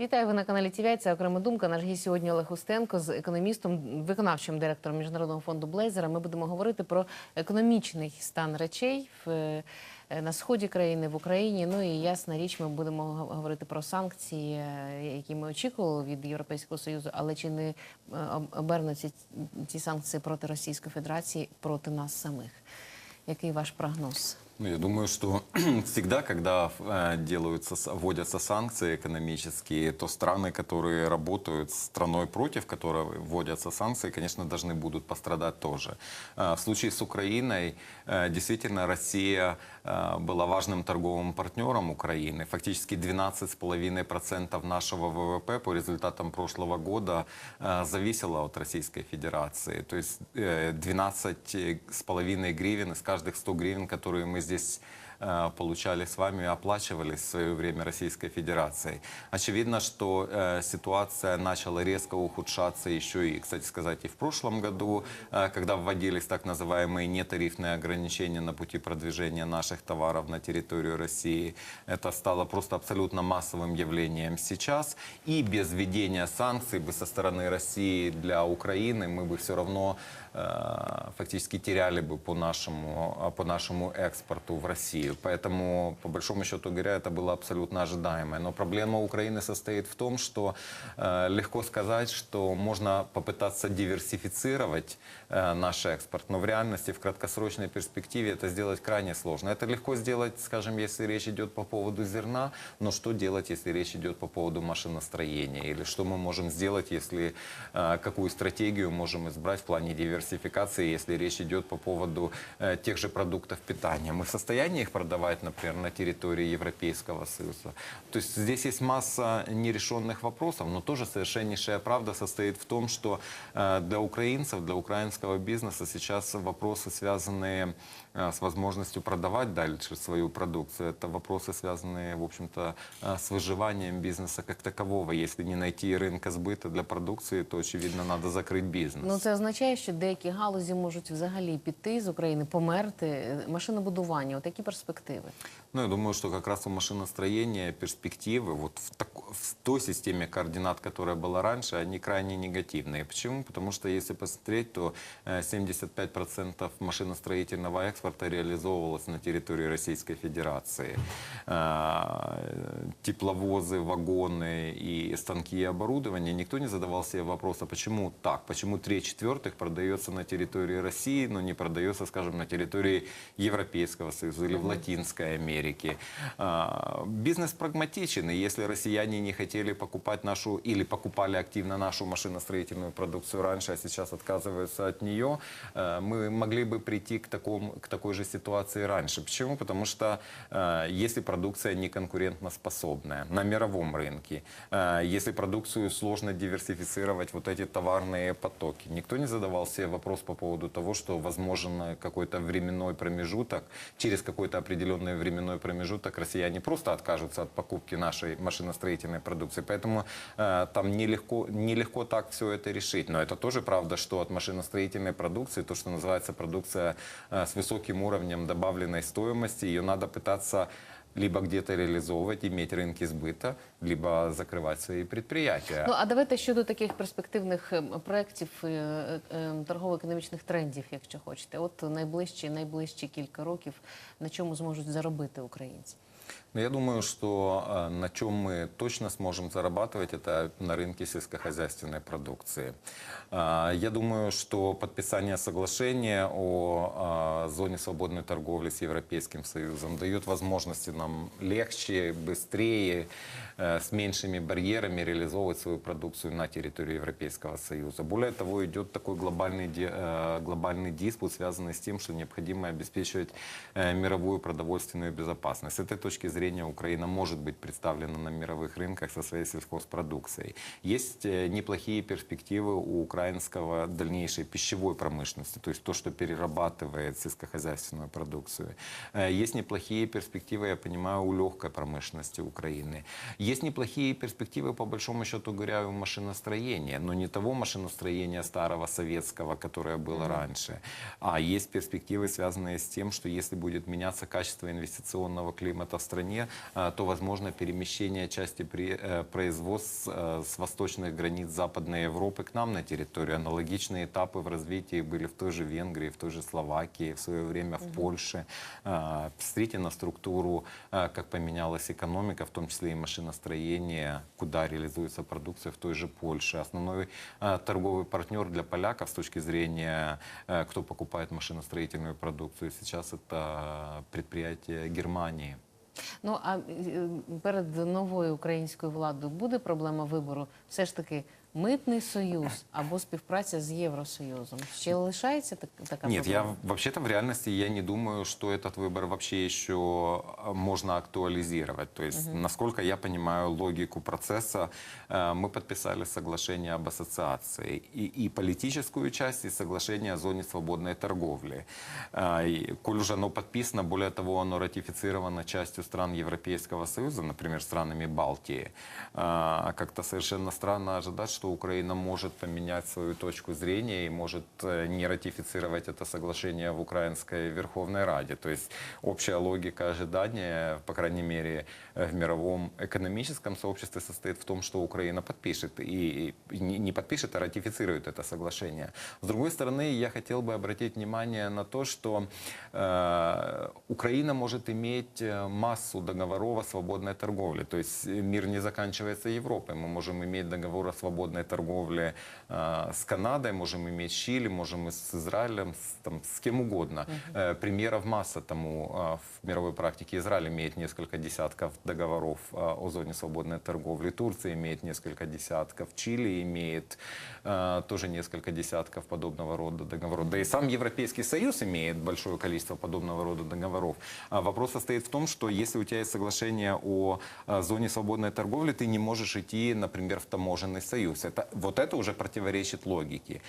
Вітаю ви на каналі ТВ. Це окрема думка. Наш гість сьогодні Олег Устенко з економістом, виконавчим директором міжнародного фонду Блейзера. Ми будемо говорити про економічний стан речей в е, на сході країни в Україні. Ну і ясна річ, ми будемо говорити про санкції, е, які ми очікували від Європейського союзу, але чи не е, об- обернуться ці санкції проти Російської Федерації проти нас самих? Який ваш прогноз? Ну, я думаю, что всегда, когда э, делаются, вводятся санкции экономические, то страны, которые работают с страной против которой вводятся санкции, конечно, должны будут пострадать тоже. Э, в случае с Украиной э, действительно Россия была важным торговым партнером Украины. Фактически 12,5% нашего ВВП по результатам прошлого года зависело от Российской Федерации. То есть э, 12,5 гривен из каждых 100 гривен, которые мы здесь э, получали с вами, оплачивались в свое время Российской Федерацией. Очевидно, что э, ситуация начала резко ухудшаться еще и, кстати сказать, и в прошлом году, э, когда вводились так называемые нетарифные ограничения на пути продвижения наших товаров на территорию России. Это стало просто абсолютно массовым явлением сейчас. И без введения санкций бы со стороны России для Украины мы бы все равно э, фактически теряли бы по нашему, э, по нашему экспорту в Россию. Поэтому, по большому счету говоря, это было абсолютно ожидаемо. Но проблема Украины состоит в том, что э, легко сказать, что можно попытаться диверсифицировать э, наш экспорт, но в реальности, в краткосрочной перспективе это сделать крайне сложно. Это легко сделать, скажем, если речь идет по поводу зерна, но что делать, если речь идет по поводу машиностроения? Или что мы можем сделать, если э, какую стратегию можем избрать в плане диверсификации, если речь идет по поводу э, тех же продуктов питания? Мы в состоянии их продавать, например, на территории Европейского Союза? То есть здесь есть масса нерешенных вопросов, но тоже совершеннейшая правда состоит в том, что э, для украинцев, для украинского бизнеса сейчас вопросы, связанные э, с возможностью продавать дальше свою продукцию, это вопросы, связанные, в общем-то, э, с выживанием бизнеса как такового. Если не найти рынка сбыта для продукции, то, очевидно, надо закрыть бизнес. Ну це означає, що деякі галузі можуть взагалі піти з України, померти. Е, Машинобудування, от які перспективи? перспективи? Ну, я думаю, что как раз у машиностроения перспективы вот в, тако- в той системе координат, которая была раньше, они крайне негативные. Почему? Потому что если посмотреть, то э, 75% машиностроительного экспорта реализовывалось на территории Российской Федерации. Э, Тепловозы, вагоны и станки и оборудование, никто не задавал себе вопрос, а почему так? Почему три четвертых продается на территории России, но не продается, скажем, на территории Европейского Союза или в Латинской Америке? А, Бизнес прагматичен, и если россияне не хотели покупать нашу или покупали активно нашу машиностроительную продукцию раньше, а сейчас отказываются от нее, э, мы могли бы прийти к, такому, к такой же ситуации раньше. Почему? Потому что э, если продукция не конкурентоспособная на мировом рынке, если продукцию сложно диверсифицировать, вот эти товарные потоки, никто не задавал себе вопрос по поводу того, что возможен какой-то временной промежуток, через какой-то определенный временной промежуток россияне просто откажутся от покупки нашей машиностроительной продукции. Поэтому э, там нелегко, нелегко так все это решить. Но это тоже правда, что от машиностроительной продукции, то, что называется продукция э, с высоким уровнем добавленной стоимости, ее надо пытаться либо где-то реализовывать, иметь рынки сбыта, либо закрывать свои предприятия. Ну а давайте щодо таких перспективних ем, проєктів е, е, ем, торгово-економічних трендів, якщо хочете. От найближчі, найближчі кілька років на чому зможуть заробити українці? Но я думаю, что э, на чем мы точно сможем зарабатывать, это на рынке сельскохозяйственной продукции. А, Я думаю, что подписание соглашения о а, зоне свободной торговли с Европейским Союзом дает возможности нам легче, быстрее, э, с меньшими барьерами реализовывать свою продукцию на территории Европейского Союза. Более того, идет такой глобальный, э, глобальный диспут, связанный с тем, что необходимо обеспечивать э, мировую продовольственную безопасность. С этой точки зрения Украина может быть представлена на мировых рынках со своей сельхозпродукцией. Есть э, неплохие перспективы у украинского дальнейшей пищевой промышленности, то есть то, что перерабатывает сельскохозяйственную продукцию. Э, Есть неплохие перспективы, я понимаю, у легкой промышленности Украины. Есть неплохие перспективы, по большому счету говоря, у машиностроения, но не того машиностроения старого советского, которое было раньше, а есть перспективы, связанные с тем, что если будет меняться качество инвестиционного климата в стране, стране, а, то возможно перемещение части э, производств э, с восточных границ Западной Европы к нам на территорию. Аналогичные этапы в развитии были в той же Венгрии, в той же Словакии, в свое время в Польше. А, Посмотрите на структуру, а, как поменялась экономика, в том числе и машиностроение, куда реализуется продукция в той же Польше. Основной торговый партнер для поляков с точки зрения, кто покупает машиностроительную продукцию, сейчас это предприятие Германии. Ну а перед новою українською владою буде проблема вибору? Все ж таки митний союз або співпраця з Євросоюзом? Ще лишається так, така Нет, я проблема? вообще-то в реальности я не думаю, что этот выбор вообще еще э, можно актуализировать. То есть, насколько я понимаю логику процесса, э, мы подписали соглашение об ассоциации и, и политическую часть, и соглашение о зоне свободной торговли. А, и коль уже оно подписано, более того, оно ратифицировано частью стран Европейского Союза, например, странами Балтии, а, как-то совершенно странно ожидать, что Украина может поменять свою точку зрения и может э, не ратифицировать это соглашение в Украинской Верховной Раде. То есть общая логика ожидания, по крайней мере, э, в мировом экономическом сообществе состоит в том, что Украина подпишет и не подпишет, а ратифицирует это соглашение. С другой стороны, я хотел бы обратить внимание на то, что э, Украина может иметь э, массу договоров о свободной торговле. То есть мир не заканчивается Европой. Мы можем иметь договор о свободной торговле э, с Канадой, можем иметь с Чили, можем и с Израилем, с, там, с кем угодно. Э, примеров масса тому э, в мировой практике. Израиль имеет несколько десятков договоров э, о зоне свободной торговли. Турция имеет несколько десятков. Чили имеет э, тоже несколько десятков подобного рода договоров. Да и сам Европейский Союз имеет большое количество подобного рода договоров. А вопрос состоит в том, что если у тебя есть соглашение о э, зоне свободной торговли, ты не можешь идти, например, в таможенный союз. Это, вот это уже противоречит логике.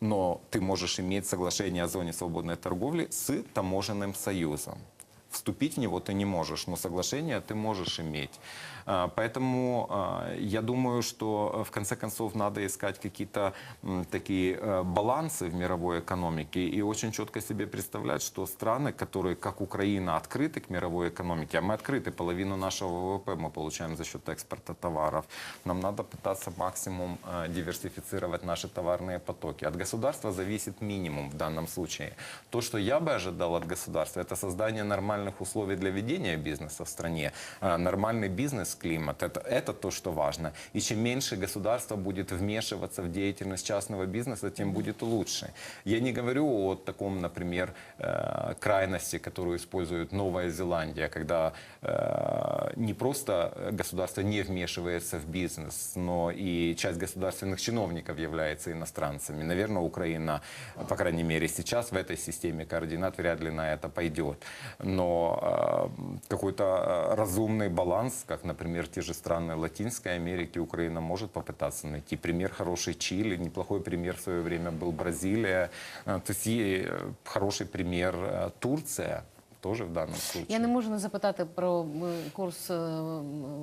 Но ты можешь иметь соглашение о зоне свободной торговли с таможенным союзом. Вступить в него ты не можешь, но соглашение ты можешь иметь. А, Поэтому а, я думаю, что э, в конце концов надо искать какие-то такие э, балансы в мировой экономике и очень четко себе представлять, что страны, которые, как Украина, открыты к мировой экономике, а мы открыты, половину нашего ВВП мы получаем за счет экспорта товаров, нам надо пытаться максимум э, диверсифицировать наши товарные потоки. От государства зависит минимум в данном случае. То, что я бы ожидал от государства, это создание нормальных условий для ведения бизнеса в стране, э, нормальный бизнес-климат. Это, это то, что важно. И чем меньше государство будет вмешиваться в деятельность частного бизнеса, тем будет лучше. Я не говорю о таком, например, э, крайности, которую использует Новая Зеландия, когда э, не просто государство не вмешивается в бизнес, но и часть государственных чиновников является иностранцами. Наверное, Украина, по крайней мере, сейчас в этой системе координат вряд ли на это пойдет. Но э, какой-то э, разумный баланс, как, например, те же страны Латинской Америки, Украина может попытаться найти. Пример хороший Чили, неплохой пример в свое время был Бразилия. Э, То есть хороший пример Турция тоже в данном случае. Я не можу не запитати про е, курс е,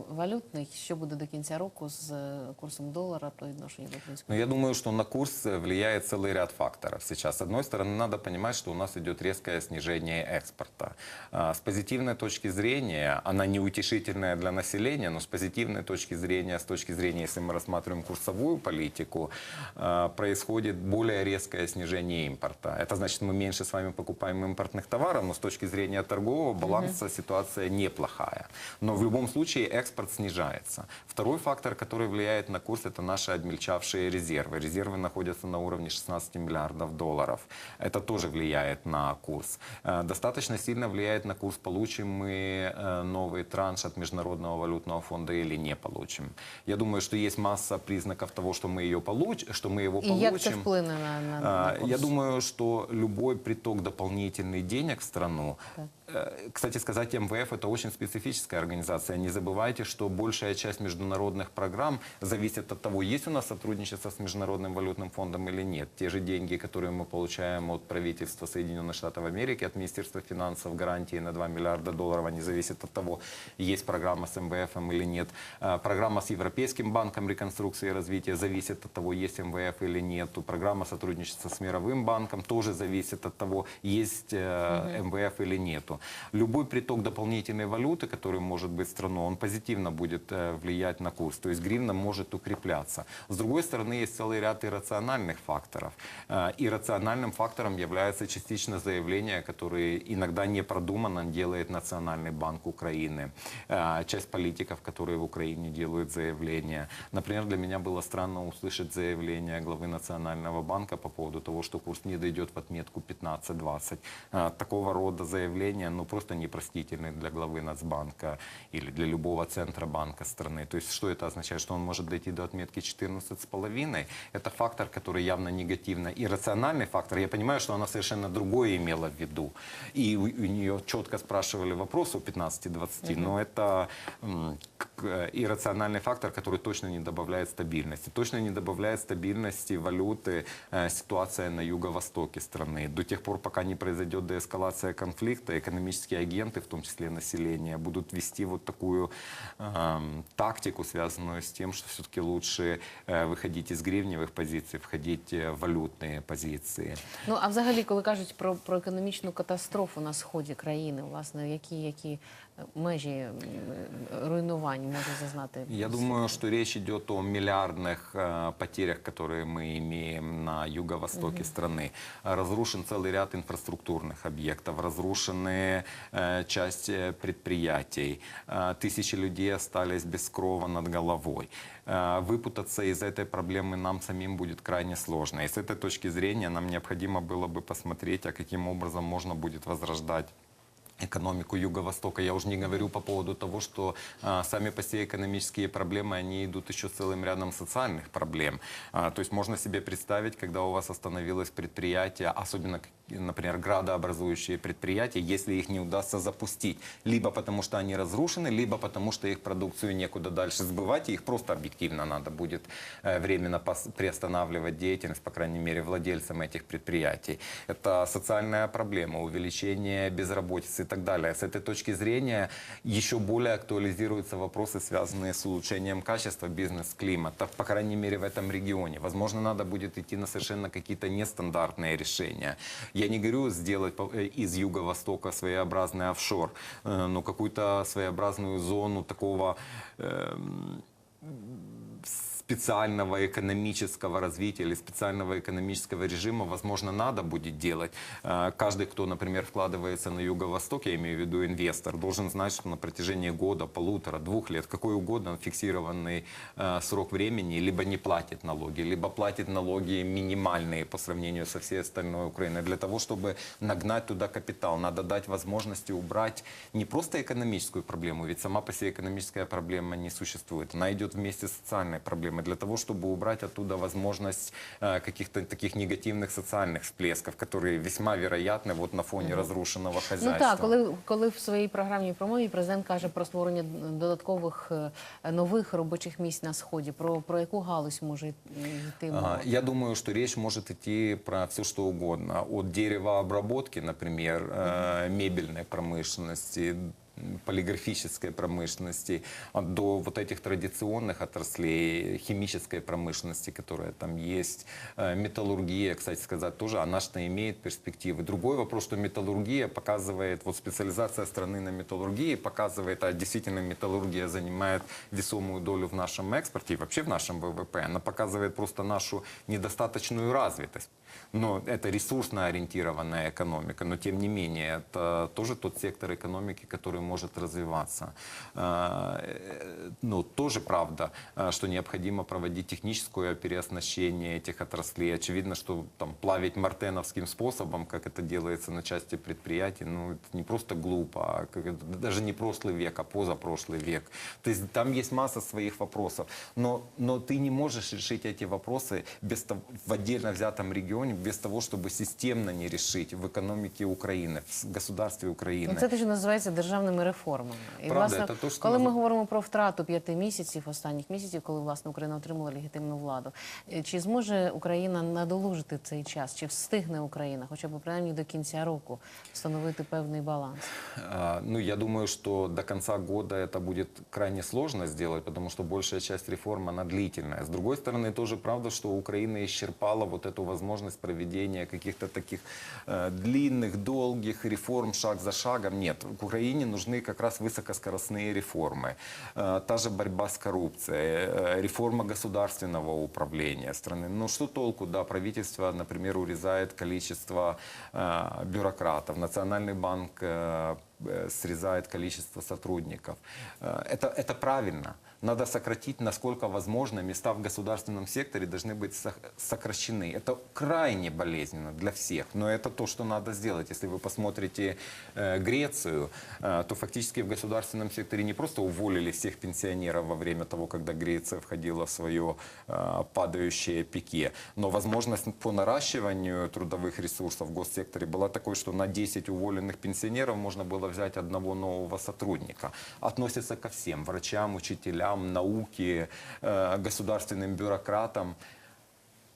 валютний, що буде до кінця року з е, курсом долара по відношенню до Но українського. я думаю, что на курс э, влияет целый ряд факторов сейчас. С одной стороны, надо понимать, что у нас идет резкое снижение экспорта. А, С позитивной точки зрения, она не утешительная для населения, но с позитивной точки зрения, с точки зрения, если мы рассматриваем курсовую политику, а, происходит более резкое снижение импорта. Это значит, мы меньше с вами покупаем импортных товаров, но с точки зрения торгового баланса ситуация неплохая. Но в любом случае экспорт снижается. Второй фактор, который влияет на курс, это наши обмельчавшие резервы. Резервы находятся на уровне 16 миллиардов долларов. Это тоже влияет на курс. Э, Достаточно сильно влияет на курс, получим мы э, новый транш от Международного валютного фонда или не получим. Я думаю, что есть масса признаков того, что мы, ее получ... что мы его получим. як це вплине на, на, на А, курс? Я думаю, что любой приток дополнительный денег в страну, э, кстати сказать, МВФ это очень специфическая организация. Не забывайте, что большая часть международных программ зависит от того, есть у нас сотрудничество с Международным валютным фондом или нет. Те же деньги, которые мы получаем от правительства Соединенных Штатов Америки, от Министерства финансов, гарантии на 2 миллиарда долларов, они зависят от того, есть программа с МВФ или нет. А, Программа с Европейским банком реконструкции и развития зависит от того, есть МВФ или нет. Программа сотрудничества с Мировым банком тоже зависит от того, есть э, МВФ или нет. Нету. Любой приток дополнительной валюты, который может быть в страну, он позитивно будет э, влиять на курс. То есть гривна может укрепляться. С другой стороны, есть целый ряд иррациональных факторов. Э, Иррациональным фактором является частично заявление, которое иногда не продуманно делает Национальный банк Украины. Э, Часть политиков, которые в Украине делают заявления. Например, для меня было странно услышать заявление главы Национального банка по поводу того, что курс не дойдет в отметку 15-20. Э, Такого рода заявления ну, просто непростительны для главы Нацбанка или для любого центробанка страны. То есть что это означает? Что он может дойти до отметки 14,5? Это фактор, который явно негативно. Иррациональный фактор, я понимаю, что она совершенно другое имела в виду. И у, у нее четко спрашивали вопрос о 15-20, но это иррациональный фактор, который точно не добавляет стабильности. Точно не добавляет стабильности валюты э, ситуация на юго-востоке страны. До тех пор, пока не произойдет деэскалация конфликта, экономические агенты, в том числе население, будут вести вот такую эм, тактику, связанную с тем, что все-таки лучше э, выходить из гривневых позиций, входить э, в валютные позиции. Ну а взагалі, коли кажуть про, про економічну катастрофу на сході країни, власне, які, які е, межі м, е, руйнувань може зазнати? Я думаю, что речь идет о миллиардных э, потерях, которые мы имеем на юго-востоке страны. Разрушен целый ряд инфраструктурных объектов, разрушены э, часть э, предприятий, э, тысячи людей остались без крова над головой. Э, выпутаться из этой проблемы нам самим будет крайне сложно. И с этой точки зрения нам необходимо было бы посмотреть, а каким образом можно будет возрождать экономику Юго-Востока. Я уже не говорю по поводу того, что а, сами по себе экономические проблемы, они идут еще целым рядом социальных проблем. А, то есть можно себе представить, когда у вас остановилось предприятие, особенно, например, градообразующие предприятия, если их не удастся запустить, либо потому что они разрушены, либо потому что их продукцию некуда дальше сбывать, и их просто объективно надо будет э, временно приостанавливать деятельность, по крайней мере, владельцам этих предприятий. Это социальная проблема, увеличение безработицы и так далее. С этой точки зрения еще более актуализируются вопросы, связанные с улучшением качества бизнес-климата, по крайней мере, в этом регионе. Возможно, надо будет идти на совершенно какие-то нестандартные решения. Я не говорю сделать э, из юго-востока своеобразный офшор, э, но какую-то своеобразную зону такого эм, специального экономического развития или специального экономического режима, возможно, надо будет делать. Э, Каждый, кто, например, вкладывается на юго-восток, я имею в виду инвестор, должен знать, что на протяжении года, полутора, двух лет, какой угодно фиксированный э, срок времени, либо не платит налоги, либо платит налоги минимальные по сравнению со всей остальной Украиной. Для того, чтобы нагнать туда капитал, надо дать возможности убрать не просто экономическую проблему, ведь сама по себе экономическая проблема не существует. Она идет вместе с социальной проблемой. Для того, чтобы убрать оттуда возможность э, каких-то таких негативных социальных всплесков, которые весьма вероятны вот на фоне разрушенного Ну хозяйства. так, коли, коли в своїй програмній промові президент каже про створення додаткових е, нових робочих місць на сході, про, про яку галузь може йти мова? А, Я думаю, что речь может идти про все что угодно. От деревообработки, например, э, мебельной промышленности, м, полиграфической промышленности, а, до вот этих традиционных отраслей, химической промышленности, которая там есть, Э, металлургия, кстати сказать, тоже, она что имеет перспективы. Другой вопрос, что металлургия показывает, вот специализация страны на металлургии показывает, а действительно металлургия занимает весомую долю в нашем экспорте и вообще в нашем ВВП. Она показывает просто нашу недостаточную развитость. Но это ресурсно ориентированная экономика, но тем не менее это тоже тот сектор экономики, который может развиваться. Э, Ну, тоже правда, а, что необходимо проводить техническое переоснащение этих отраслей. Очевидно, что там плавить мартеновским способом, как это делается на части предприятий, ну, это не просто глупо, а даже не прошлый век, а позапрошлый век. То есть там есть масса своих вопросов. Но, но ты не можешь решить эти вопросы без в отдельно взятом регионе без того, чтобы системно не решить в экономике Украины, в с- государстве Украины. Ну, це те, що називається державним певними реформами. І Правда, власне, це то, що коли ми може- говоримо про втрату п'яти місяців, останніх місяців, коли власне Україна отримала легітимну владу, е, чи зможе Україна надолужити цей час? Чи встигне Україна, хоча б принаймні до кінця року, встановити певний баланс? А, Ну, я думаю, что до конца года это будет крайне сложно сделать, потому что большая часть реформ, она длительная. С другой стороны, тоже правда, что Украина исчерпала вот эту возможность проведения каких-то таких э, длинных, долгих реформ шаг за шагом. Нет, к Украине нужны как раз высокоскоростные реформы. Э, та же борьба с коррупцией, э, реформа государственного управления страны. Ну, что толку, да, правительство, например, урезает количество бюрократов, Национальный банк срезает количество сотрудников. Это, это правильно. Надо сократить, насколько возможно, места в государственном секторе должны быть сокращены. Это крайне болезненно для всех, но это то, что надо сделать. Если вы посмотрите э, Грецию, э, то фактически в государственном секторе не просто уволили всех пенсионеров во время того, когда Греция входила в свое э, падающее пике, но возможность по наращиванию трудовых ресурсов в госсекторе была такой, что на 10 уволенных пенсионеров можно было взять одного нового сотрудника. Относится ко всем, врачам, учителям, науке, э, государственным бюрократам.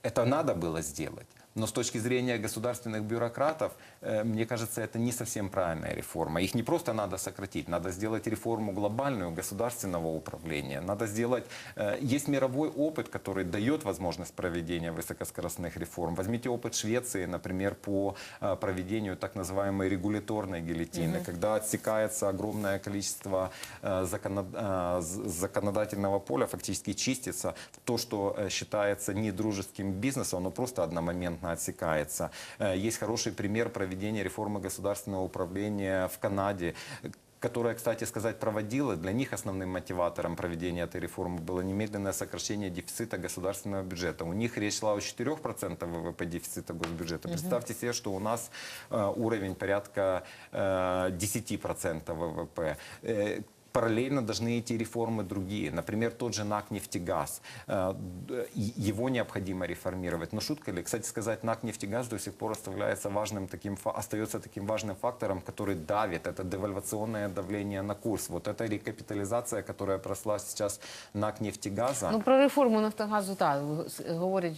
Это надо было сделать. Но с точки зрения государственных бюрократов, мне кажется, это не совсем правильная реформа. Их не просто надо сократить, надо сделать реформу глобальную государственного управления. Надо сделать... э, Есть мировой опыт, который дает возможность проведения высокоскоростных реформ. Возьмите опыт Швеции, например, по э, проведению так называемой регуляторной гильотины, когда отсекается огромное количество э, законод- э, законодательного поля, фактически чистится то, что э, считается недружеским бизнесом, оно просто одномоментно отсекается. Э, Есть хороший пример проведения реформы государственного управления в Канаде которая, кстати сказать, проводила, для них основным мотиватором проведения этой реформы было немедленное сокращение дефицита государственного бюджета. У них речь шла о 4% ВВП дефицита госбюджета. Представьте себе, что у нас э, уровень порядка э, 10% ВВП. Э, Параллельно должны идти реформы другие. Например, тот же НАК «Нефтегаз». Э, д- и- Его необходимо реформировать. Но шутка ли? Кстати сказать, НАК «Нефтегаз» до сих пор оставляется важным таким, фа- остается таким важным фактором, который давит. Это девальвационное давление на курс. Вот эта рекапитализация, которая прошла сейчас НАК «Нефтегаза». Ну про реформу Нафтогазу так говорять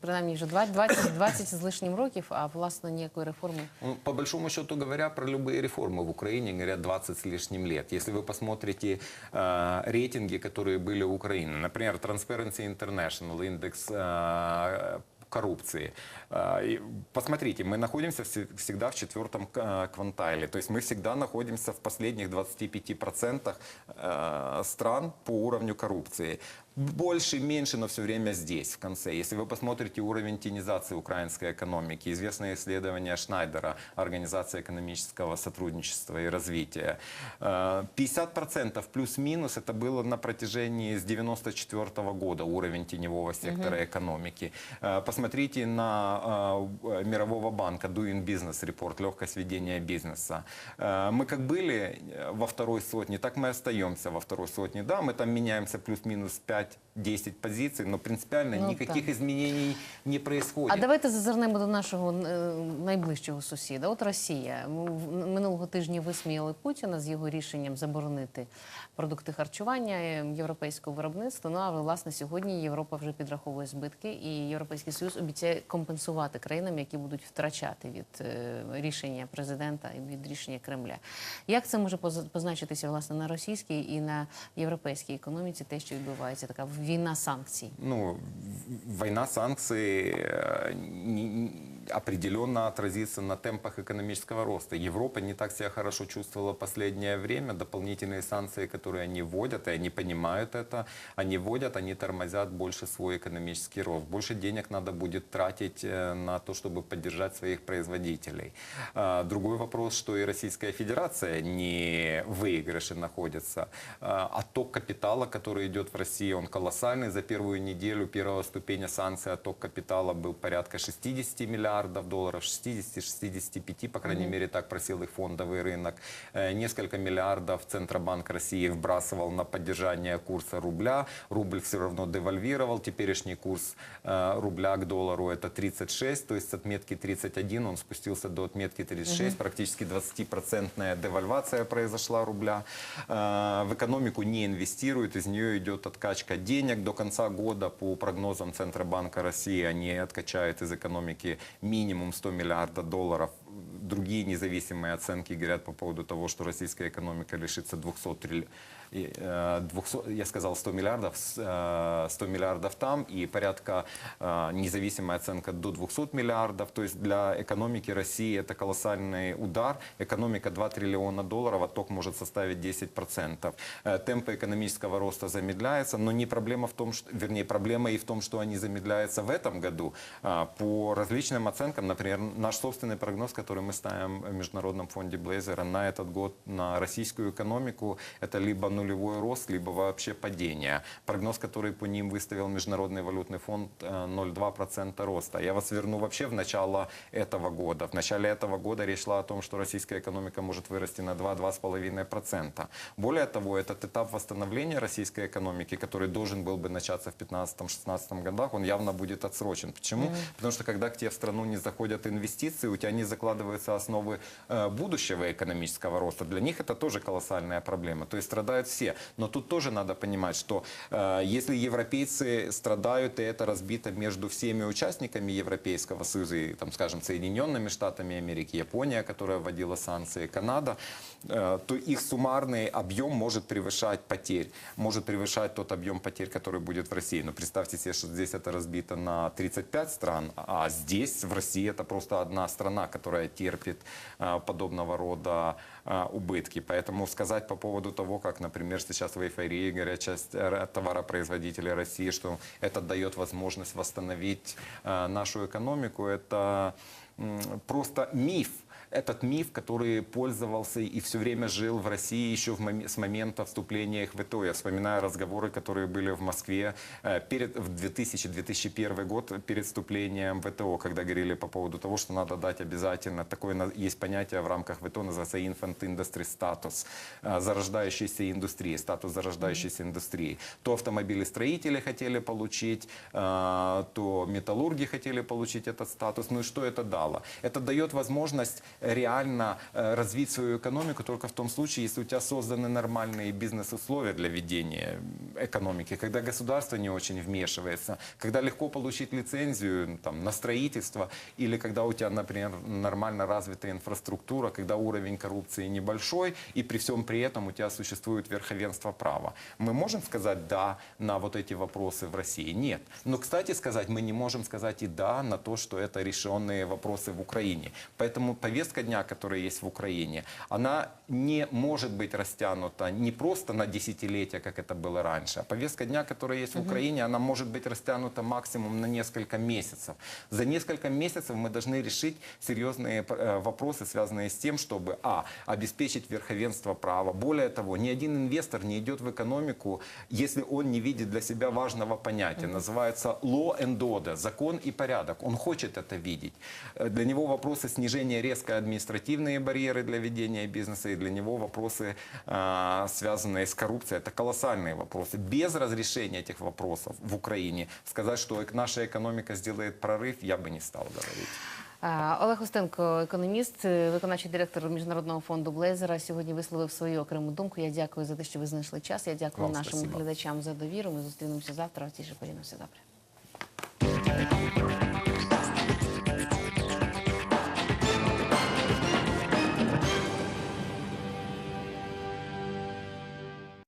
принаймні вже 20, 20, 20 з лишнім років, а власне ніякої реформи. Ну, По большому счету говоря, про любые реформы в Украине говорят 20 с лишним лет. Если вы посмотрите э, рейтинги, которые были у Украины, например, Transparency International, индекс э, коррупции. Э, Посмотрите, мы находимся все- всегда в четвертом э, квантале, то есть мы всегда находимся в последних 25% э, стран по уровню коррупции. Больше, меньше, но все время здесь, в конце. Если вы посмотрите уровень тенизации украинской экономики, известное исследование Шнайдера, Организация экономического сотрудничества и развития, э, 50% плюс-минус это было на протяжении с 94 года уровень теневого сектора экономики. Э, Посмотрите на э, Мирового банка Doing Business Report, легкость ведения бизнеса. Э, Мы как были э, во второй сотне, так мы остаемся во второй сотне. Да, мы там меняемся плюс-минус that 5-10 позиций, но принципиально Ну, никаких так. изменений не происходит. А давайте зазирнемо до нашого е, найближчого сусіда. От Росія в- минулого тижня висміяли Путіна з його рішенням заборонити продукти харчування е, європейського виробництва. Ну а власне сьогодні Європа вже підраховує збитки, і Європейський Союз обіцяє компенсувати країнам, які будуть втрачати від е, рішення президента і від рішення Кремля. Як це може поз- позначитися власне на російській і на європейській економіці? Те, що відбувається, така Ну, война санкций э, не- определенно отразится на темпах экономического роста. Европа не так себя хорошо чувствовала в последнее время. Дополнительные санкции, которые они вводят, и они понимают это, они вводят, они тормозят больше свой экономический рост. Больше денег надо будет тратить э, на то, чтобы поддержать своих производителей. А, Другой вопрос, что и Российская Федерация не в выигрыше находится. А Отток капитала, который идет в Россию, он он колоссальный. За первую неделю первого ступеня санкций отток капитала был порядка 60 миллиардов долларов, 60-65, по крайней мере, так просил их фондовый рынок. Э, Несколько миллиардов Центробанк России вбрасывал на поддержание курса рубля. Рубль все равно девальвировал. Теперешний курс э, рубля к доллару это 36, то есть с отметки 31 он спустился до отметки 36. Практически 20% девальвация произошла рубля. Э, В экономику не инвестируют, из нее идет откачка денег. До конца года, по прогнозам Центробанка России, они откачают из экономики минимум 100 миллиардов долларов. Другие независимые оценки говорят по поводу того, что российская экономика лишится 200 триллионов. 200, я сказал 100 миллиардов, с, э, 100 миллиардов там и порядка э, независимая оценка до 200 миллиардов. То есть для экономики России это колоссальный удар. Экономика 2 триллиона долларов, отток может составить 10%. Э, Темпы экономического роста замедляются, но не проблема в том, что, вернее, проблема и в том, что они замедляются в этом году. По различным оценкам, например, наш собственный прогноз, который мы ставим в Международном фонде Блейзера на этот год на российскую экономику, это либо нулевой рост, либо вообще падение. Прогноз, который по ним выставил Международный валютный фонд, э, 0,2% роста. Я вас верну вообще в начало этого года. В начале этого года речь шла о том, что российская экономика может вырасти на 2-2,5%. Более того, этот этап восстановления российской экономики, который должен был бы начаться в 2015-2016 годах, он явно будет отсрочен. Почему? Потому что когда к тебе в страну не заходят инвестиции, у тебя не закладываются основы э, будущего экономического роста. Для них это тоже колоссальная проблема. То есть страдают все. Но тут тоже надо понимать, что э, если европейцы страдают, и это разбито между всеми участниками Европейского Союза, и, там, скажем, Соединенными Штатами Америки, Япония, которая вводила санкции, Канада, э, то их суммарный объем может превышать потерь, может превышать тот объем потерь, который будет в России. Но представьте себе, что здесь это разбито на 35 стран, а здесь, в России, это просто одна страна, которая терпит э, подобного рода э, убытки. Поэтому сказать по поводу того, как, например, сейчас в эйфории говорят часть э, товаропроизводителей России, что это дает возможность восстановить э, нашу экономику, это просто миф. Этот миф, который пользовался и все время жил в России еще в моме- с момента вступления их в ВТО. Я вспоминаю разговоры, которые были в Москве э, перед, в 2000-2001 год, перед вступлением в ВТО, когда говорили по поводу того, что надо дать обязательно, такое есть понятие в рамках ВТО, называется infant industry статус, э, зарождающейся индустрии, статус зарождающейся индустрии. То автомобилестроители хотели получить, э, то металлурги хотели получить этот статус. Ну и что это дало? Это дает возможность реально э, развить свою экономику только в том случае, если у тебя созданы нормальные бизнес-условия для ведения экономики, когда государство не очень вмешивается, когда легко получить лицензию там, на строительство, или когда у тебя, например, нормально развитая инфраструктура, когда уровень коррупции небольшой, и при всем при этом у тебя существует верховенство права. Мы можем сказать «да» на вот эти вопросы в России? Нет. Но, кстати сказать, мы не можем сказать и «да» на то, что это решенные вопросы в Украине. Поэтому повестка дня, которая есть в Украине, она не может быть растянута не просто на десятилетия, как это было раньше, а повестка дня, которая есть в Украине, она может быть растянута максимум на несколько месяцев. За несколько месяцев мы должны решить серьезные э, вопросы, связанные с тем, чтобы, а, обеспечить верховенство права. Более того, ни один инвестор не идет в экономику, если он не видит для себя важного понятия. Называется law and order, закон и порядок. Он хочет это видеть. Э, Для него вопросы снижения резко административные барьеры для ведения бизнеса, и для него вопросы, а, связанные с коррупцией, это колоссальные вопросы. Без разрешения этих вопросов в Украине сказать, что эк- наша экономика сделает прорыв, я бы не стал говорить. А, Олег Остенко, економіст, е, виконавчий директор Міжнародного фонду Блейзера, сьогодні висловив свою окрему думку. Я дякую за те, що ви знайшли час. Я дякую Вам нашим спасибо. глядачам за довіру. Ми зустрінемося завтра. В цій же